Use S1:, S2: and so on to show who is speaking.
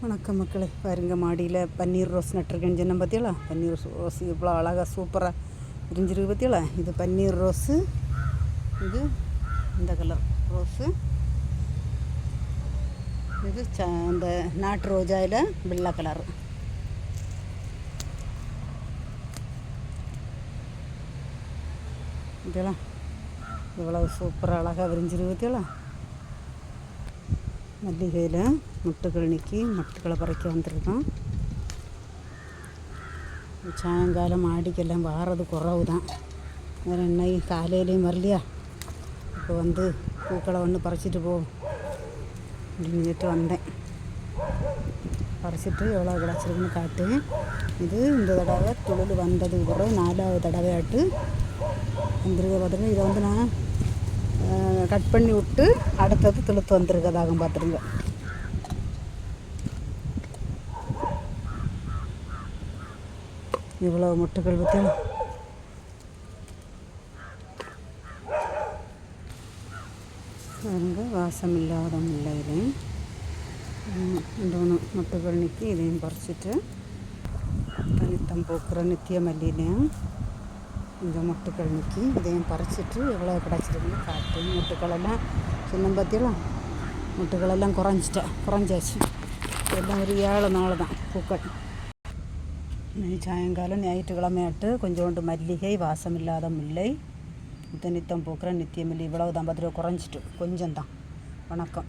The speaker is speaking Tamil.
S1: வணக்கம் மக்களே. பாருங்க மாடியில் பன்னீர் ரோஸ் நட்டிருக்கேன்னு சொன்னேன் பார்த்தியலா பன்னீர் ரோஸ் இவ்வளோ அழகாக சூப்பராக விரிஞ்சிருக்கு பார்த்தியலா இது பன்னீர் ரோஸு இது இந்த கலர் ரோஸு. இது ச அந்த நாட்டு ரோஜாயில் வெள்ளை கலர் இதெல்லாம் இவ்வளோ சூப்பராக அழகாக விரிஞ்சிருக்கு பார்த்தியலா மல்லிகையில் முட்டுகள் நிற்கி முட்டுகளை பறிக்க வந்துருக்கோம் சாயங்காலம் மாடிக்கெல்லாம் வாரது குறவு தான் வேறு என்ன காலையிலையும் வரலையா? இப்போ வந்து பூக்களை ஒன்று பறிச்சிட்டு போ அப்படின்னு சொல்லிட்டு வந்தேன். பறிச்சிட்டு எவ்வளோ கிடச்சிருக்குன்னு காட்டு. இது இந்த தடவை தொழில் வந்ததுக்கு பிறகு நாலாவது தடவையாட்டு. வந்துருக்க பார்த்துட்டு இதை வந்து நான் கட் பண்ணி விட்டு அடுத்தது துளுத்து வந்துருக்கதாக பார்த்துருங்க இவ்வளோ முட்டுகள் பற்றியும் பாருங்க வாசம் இல்லாத முல்லையிலையும் ரெண்டு மூணு முட்டுகள் நிற்கி இதையும் பறிச்சிட்டு தனித்தம் பூக்கிற நித்திய மல்லியிலையும் இந்த முட்டுக்கள் நிற்கி இதையும் பறிச்சிட்டு எவ்வளோ கிடச்சிருக்குன்னு காட்டு முட்டுக்களெல்லாம் சின்ன பார்த்தியெல்லாம் முட்டுக்களெல்லாம் குறைஞ்சிட்டேன் குறைஞ்சாச்சு எல்லாம் ஒரு ஏழு நாள் தான் பூக்கள் இனி சாயங்காலம் ஞாயிற்றுக்கிழமையாட்டு கொஞ்சோண்டு மல்லிகை வாசம் இல்லாத முல்லை நித்த நித்தம் பூக்கிற நித்திய மல்லி இவ்வளவு தான் பத்து ரூபா குறைஞ்சிட்டு கொஞ்சம் தான் வணக்கம்